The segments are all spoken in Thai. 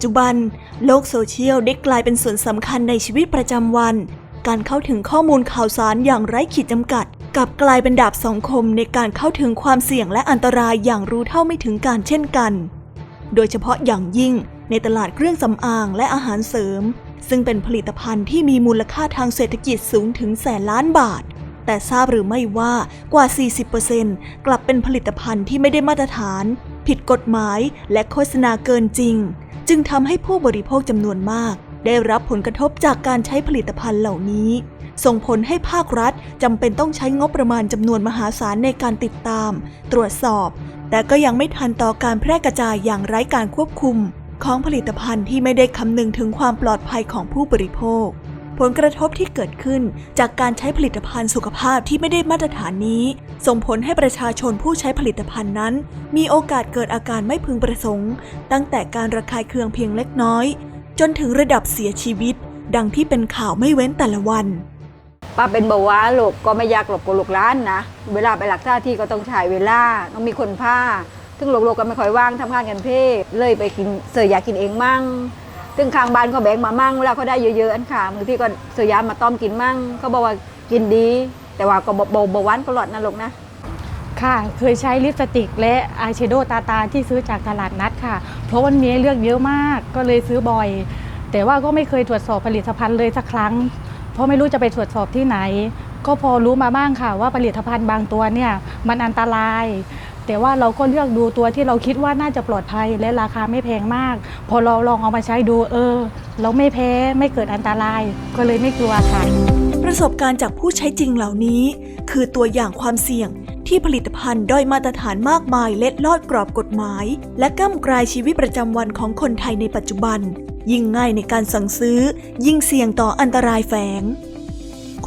จจุบัน โลกโซเชียลได้กลายเป็นส่วนสำคัญในชีวิตประจำวัน การเข้าถึงข้อมูลข่าวสารอย่างไร้ขีดจำกัดกับกลายเป็นดาบสองคมในการเข้าถึงความเสี่ยงและอันตรายอย่างรู้เท่าไม่ถึงการเช่นกัน โดยเฉพาะอย่างยิ่งในตลาดเครื่องสำอางและอาหารเสริม ซึ่งเป็นผลิตภัณฑ์ที่มีมูลค่าทางเศรษฐกิจสูงถึงแสนล้านบาท แต่ทราบหรือไม่ว่ากว่า 40%กลับเป็นผลิตภัณฑ์ที่ไม่ได้มาตรฐาน ผิดกฎหมายและโฆษณาเกินจริง จึงทำให้ผู้บริโภคจำนวนมาก ได้รับผลกระทบจากการใช้ผลิตภัณฑ์เหล่านี้ ส่งผลให้ภาครัฐจำเป็นต้องใช้งบประมาณจำนวนมหาศาลในการติดตาม ตรวจสอบ แต่ก็ยังไม่ทันต่อการแพร่กระจายอย่างไร้การควบคุม ของผลิตภัณฑ์ที่ไม่ได้คำนึงถึงความปลอดภัยของผู้บริโภค ผลกระทบที่เกิดขึ้นจากการใช้ผลิตภัณฑ์สุขภาพที่ไม่ได้มาตรฐานนี้ ส่งผลให้ประชาชนผู้ใช้ผลิตภัณฑ์นั้น มีโอกาสเกิดอาการไม่พึงประสงค์ ตั้งแต่การระคายเคืองเพียงเล็กน้อย จนถึงระดับเสียชีวิต ดังที่เป็นข่าวไม่เว้นแต่ละวันป้าเป็นเบาหวานลูกก็ไม่อยากหลบกับลูกร้านนะ เวลาไปหลักท่าที่ก็ต้องใช้เวลาต้องมีคนผ้าถึงลูกๆก็ไม่ค่อยว่างทำงานกันเพ่เลยไปกินเสืออยากกินเองมั่ง ถึงข้างบ้านเขาแบ่งมามั่งเวลาเขาได้เยอะๆอันค่ะบางทีก็เสือยามมาต้อมกินมั่งเขาบอกว่ากินดี แต่ว่าก็เบาๆเบาหวานก็หลอดนะลูกนะค่ะ เคยใช้ลิปสติกและอายแชโดว์ตาตาที่ซื้อจากตลาดนัดค่ะ เพราะมันนี้เลือกเยอะมากก็เลยซื้อบ่อย แต่ว่าก็ไม่เคยตรวจสอบผลิตภัณฑ์เลยสักครั้ง เพราะไม่รู้จะไปตรวจสอบที่ไหน ก็พอรู้มาบ้างค่ะว่าผลิตภัณฑ์บางตัวเนี่ยมันอันตราย แต่ว่าเราก็เลือกดูตัวที่เราคิดว่าน่าจะปลอดภัยและราคาไม่แพงมาก พอเราลองเอามาใช้ดูเออ เราไม่แพ้ไม่เกิดอันตราย ก็เลยไม่กลัวค่ะ ประสบการณ์จากผู้ใช้จริงเหล่านี้ คือตัวอย่างความเสี่ยงที่ผลิตภัณฑ์ด้อยมาตรฐานมากมายเล็ดลอดกรอบกฎหมาย และก้ำกลายชีวิตประจำวันของคนไทยในปัจจุบัน ยิ่งง่ายในการสั่งซื้อ ยิ่งเสี่ยงต่ออันตรายแฝง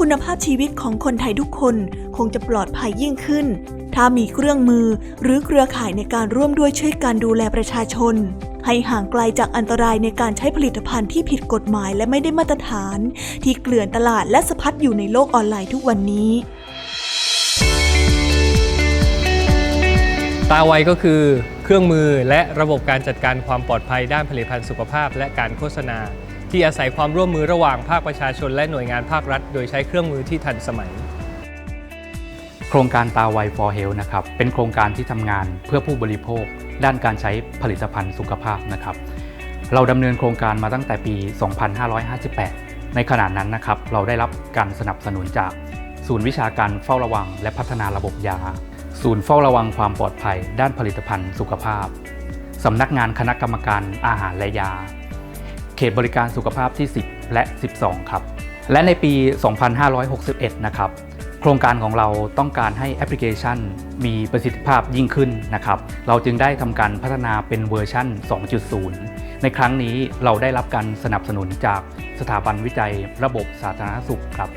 คุณภาพชีวิตของคนไทยทุกคนคงจะปลอดภัยยิ่งขึ้น ถ้ามีเครื่องมือหรือเครือข่ายในการร่วมด้วยช่วยการดูแลประชาชน ให้ห่างไกลจากอันตรายในการใช้ผลิตภัณฑ์ที่ผิดกฎหมายและไม่ได้มาตรฐาน ที่เกลื่อนตลาดและสะพัดอยู่ในโลกออนไลน์ทุกวันนี้ ตาไวก็คือเครื่องมือและระบบการจัดการความปลอดภัยด้านผลิตภัณฑ์สุขภาพ และการโฆษณา ที่อาศัยความร่วมมือระหว่างภาคประชาชน และหน่วยงานภาครัฐ โดยใช้เครื่องมือที่ทันสมัย ครงการตาไว for Health นะครับ เป็นโครงการที่ทำงานเพื่อผู้บริโภค ด้านการใช้ผลิตภัณฑ์สุขภาพนะครับ เราดำเนินโครงการมาตั้งแต่ปี 2558 ในขณะนั้นนะครับ เราได้รับการสนับสนุนจากศูนย์วิชาการเฝ้าระวัง และพัฒนาระบบยา ศูนย์เฝ้าระวังความปลอดภัย ด้านผลิตภัณฑ์สุขภาพ สำนักงานคณะกรรมการอาหารและยา เขตบริการสุขภาพที่ 10 และ 12 ครับ และในปี 2561 นะครับ ครงการของเราต้องการให้แอปพลิเคชัน มีประสิทธิภาพยิ่งขึ้นนะครับ เราจึงได้ทำการพัฒนาเป็นเวอร์ชัน 2.0 ในครั้งนี้เราได้รับการสนับสนุนจากสถาบันวิจัยระบบสาธารณสุขครับ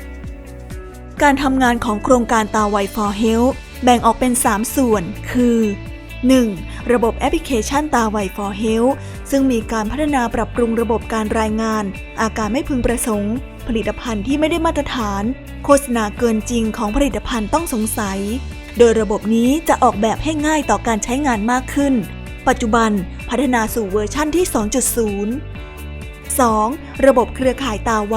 การทำงานของโครงการตาไว for Health แบ่งออกเป็น 3 ส่วน คือ 1. ระบบแอปพลิเคชันตาไว for Health ซึ่งมีการพัฒนาปรับปรุงระบบการรายงาน อาการไม่พึงประสงค์ ผลิตภัณฑ์ที่ไม่ได้มาตรฐาน โฆษณาเกินจริงของผลิตภัณฑ์ต้องสงสัย โดยระบบนี้จะออกแบบให้ง่ายต่อการใช้งานมากขึ้น ปัจจุบันพัฒนาสู่เวอร์ชั่นที่ 2.0 2. ระบบเครือข่ายตาไว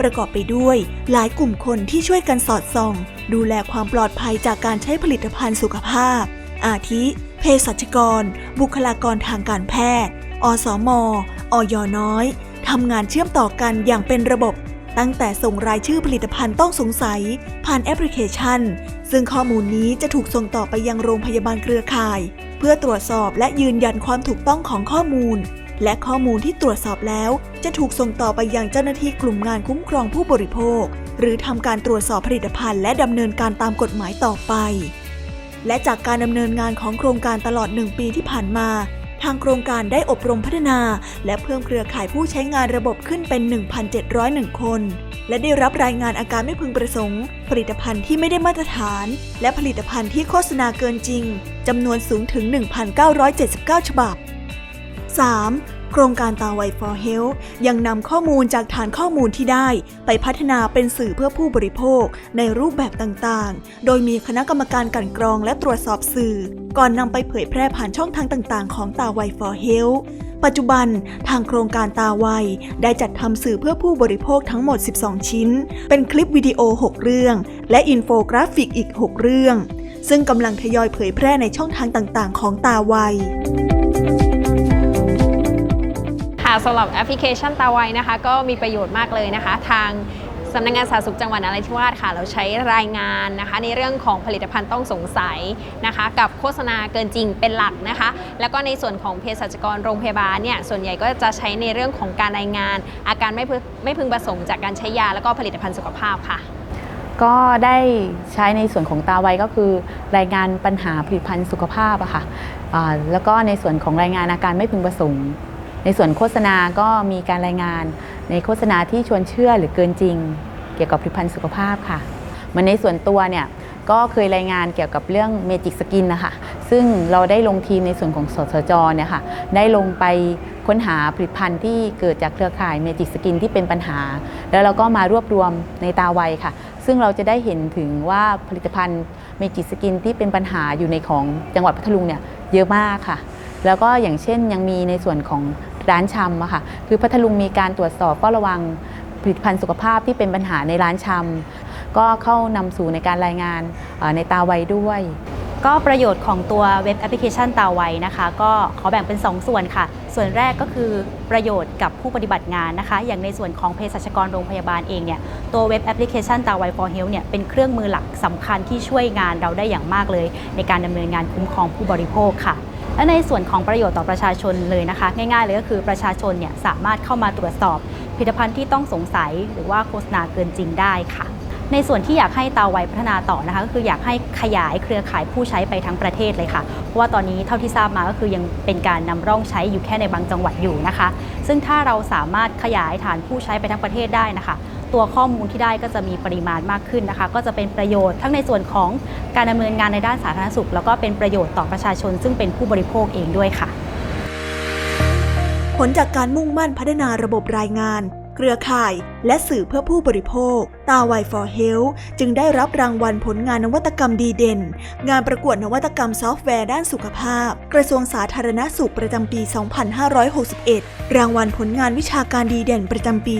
ประกอบไปด้วย หลายกลุ่มคนที่ช่วยกันสอดส่อง ดูแลความปลอดภัยจากการใช้ผลิตภัณฑ์สุขภาพ อาทิ เภสัชกร บุคลากรทางการแพทย์ อสม อยน้อย ทำงานเชื่อมต่อกันอย่างเป็นระบบ ตั้งแต่ส่งรายชื่อผลิตภัณฑ์ต้องสงสัย ผ่านแอปพลิเคชัน ซึ่งข้อมูลนี้จะถูกส่งต่อไปยังโรงพยาบาลเครือข่าย เพื่อตรวจสอบและยืนยันความถูกต้องของข้อมูล และข้อมูลที่ตรวจสอบแล้ว จะถูกส่งต่อไปยังเจ้าหน้าที่กลุ่มงานคุ้มครองผู้บริโภค หรือทำการตรวจสอบผลิตภัณฑ์และดำเนินการตามกฎหมายต่อไป และจากการดำเนินงานของโครงการตลอด 1 ปีที่ผ่านมา ทางโครงการได้อบรมพัฒนา และเพิ่มเครือข่ายผู้ใช้งานระบบขึ้นเป็น 1,701 คน และได้รับรายงานอาการไม่พึงประสงค์ ผลิตภัณฑ์ที่ไม่ได้มาตรฐาน และผลิตภัณฑ์ที่โฆษณาเกินจริงจำนวนสูงถึง 1,979 ฉบับ 3. โครงการตาไว for Health ยังนำข้อมูลจากฐานข้อมูลที่ได้ ไปพัฒนาเป็นสื่อเพื่อผู้บริโภคในรูปแบบต่างๆ โดยมีคณะกรรมการกันกรองและตรวจสอบสื่อ ก่อนนำไปเผยแพร่ผ่านช่องทางต่างๆ ของตาไว for Health ปัจจุบันทางโครงการตาไวได้จัดทำสื่อเพื่อผู้บริโภคทั้งหมด 12 ชิ้น เป็นคลิปวิดีโอ 6 เรื่อง และอินโฟกราฟิกอีก 6 เรื่อง ซึ่งกำลังทยอยเผยแพร่ในช่องทางต่างๆ ของตาไว สำหรับแอปพลิเคชันตาไวนะคะ ก็มีประโยชน์มากเลยนะคะ ทางสำนักงานสาธารณสุขจังหวัดนราธิวาสค่ะ เราใช้รายงานนะคะ ในเรื่องของผลิตภัณฑ์ต้องสงสัยนะคะ กับโฆษณาเกินจริงเป็นหลักนะคะ แล้วก็ในส่วนของเภสัชกรโรงพยาบาลเนี่ยส่วนใหญ่ก็จะใช้ในเรื่องของการรายงาน อาการไม่พึไม่พึงประสงค์จากการใช้ยา แล้วก็ผลิตภัณฑ์สุขภาพค่ะ ก็ได้ใช้ในส่วนของตาไวก็คือ รายงานปัญหาผลิตภัณฑ์สุขภาพอะค่ะอ่าแล้วก็ในส่วนของรายงานอาการไม่พึงประสงค์ ในส่วนโฆษณาก็มีการรายงาน ในโฆษณาที่ชวนเชื่อหรือเกินจริง เกี่ยวกับผลิตภัณฑ์สุขภาพค่ะเหมือนในส่วนตัวเนี่ยก็เคยรายงานเกี่ยวกับเรื่องเมจิกสกินนะคะซึ่งเราได้ลงทีมในส่วนของสสจเนี่ยค่ะได้ลงไปค้นหาผลิตภัณฑ์ที่เกิดจากเครือข่ายเมจิกสกินที่เป็นปัญหา แล้วเราก็มารวบรวมในตาไวค่ะ ซึ่งเราจะได้เห็นถึงว่าผลิตภัณฑ์เมจิกสกินที่เป็นปัญหาอยู่ในของจังหวัดพัทลุงเนี่ยเยอะมากค่ะ แล้วก็อย่างเช่นยังมีในส่วนของ ร้านชำอะค่ะคือพัทลุงมีการตรวจสอบเฝ้าระวังผลิตภัณฑ์สุขภาพที่เป็นปัญหาในร้านชำก็เข้านำสู่ในการรายงานในตาไวด้วย ก็ประโยชน์ของตัวเว็บแอปพลิเคชันตาไวนะคะ ก็ขอแบ่งเป็น2ส่วนค่ะ ส่วนแรกก็คือประโยชน์กับผู้ปฏิบัติงานนะคะ อย่างในส่วนของเภสัชกรโรงพยาบาลเองเนี่ยตัวเว็บแอปพลิเคชันตาไว for health เนี่ยเป็นเครื่องมือหลักสำคัญที่ช่วยงานเราได้อย่างมากเลย ในการดำเนินงานคุ้มครองผู้บริโภคค่ะ และในส่วนของประโยชน์ต่อประชาชนเลยนะคะ ง่ายๆเลยก็คือประชาชนเนี่ยสามารถเข้ามาตรวจสอบผลิตภัณฑ์ที่ต้องสงสัย หรือว่าโฆษณาเกินจริงได้ค่ะ ในส่วนที่อยากให้ตาไวพัฒนาต่อนะคะก็คืออยากให้ขยายเครือข่ายผู้ใช้ไปทั้งประเทศเลยค่ะ เพราะว่าตอนนี้เท่าที่ทราบมาก็คือยังเป็นการนำร่องใช้อยู่แค่ในบางจังหวัดอยู่นะคะ ซึ่งถ้าเราสามารถขยายฐานผู้ใช้ไปทั้งประเทศได้นะคะ ตัวข้อมูลที่ได้ก็จะมีปริมาณมากขึ้นนะคะ ก็จะเป็นประโยชน์ทั้งในส่วนของการดำเนินงานในด้านสาธารณสุข แล้วก็เป็นประโยชน์ต่อประชาชน ซึ่งเป็นผู้บริโภคเองด้วยค่ะ ผลจากการมุ่งมั่นพัฒนาระบบรายงาน เครือข่าย และสื่อเพื่อผู้บริโภค ตาไว for Health จึงได้รับรางวัลผลงานนวัตกรรมดีเด่น งานประกวดนวัตกรรมซอฟต์แวร์ด้านสุขภาพ กระทรวงสาธารณสุขประจำปี 2561 รางวัลผลงานวิชาการดีเด่นประจำปี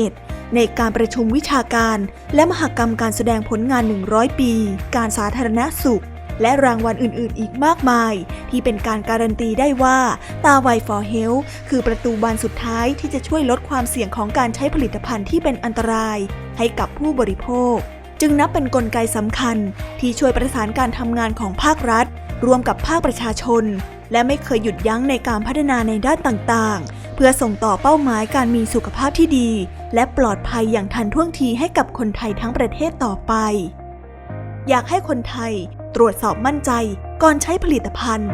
2561ในการประชุมวิชาการ และมหกรรมการแสดงผลงาน 100 ปี การสาธารณสุข และรางวัลอื่นๆ อีกมากมาย ที่เป็นการการันตีได้ว่าตาไว for Health คือประตูบานสุดท้ายที่จะช่วยลดความเสี่ยงของการใช้ผลิตภัณฑ์ที่เป็นอันตราย ให้กับผู้บริโภค จึงนับเป็นนกลไกสำคัญ ที่ช่วยประสานการทำงานของภาครัฐ รวมกับภาคประชาชน และไม่เคยหยุดยั้งในการพัฒนาในด้านต่างๆ เพื่อส่งต่อเป้าหมายการมีสุขภาพที่ดี และปลอดภัยอย่างทันท่วงทีให้กับคนไทยทั้งประเทศต่อไปอยากให้คนไทย ตรวจสอบมั่นใจก่อนใช้ผลิตภัณฑ์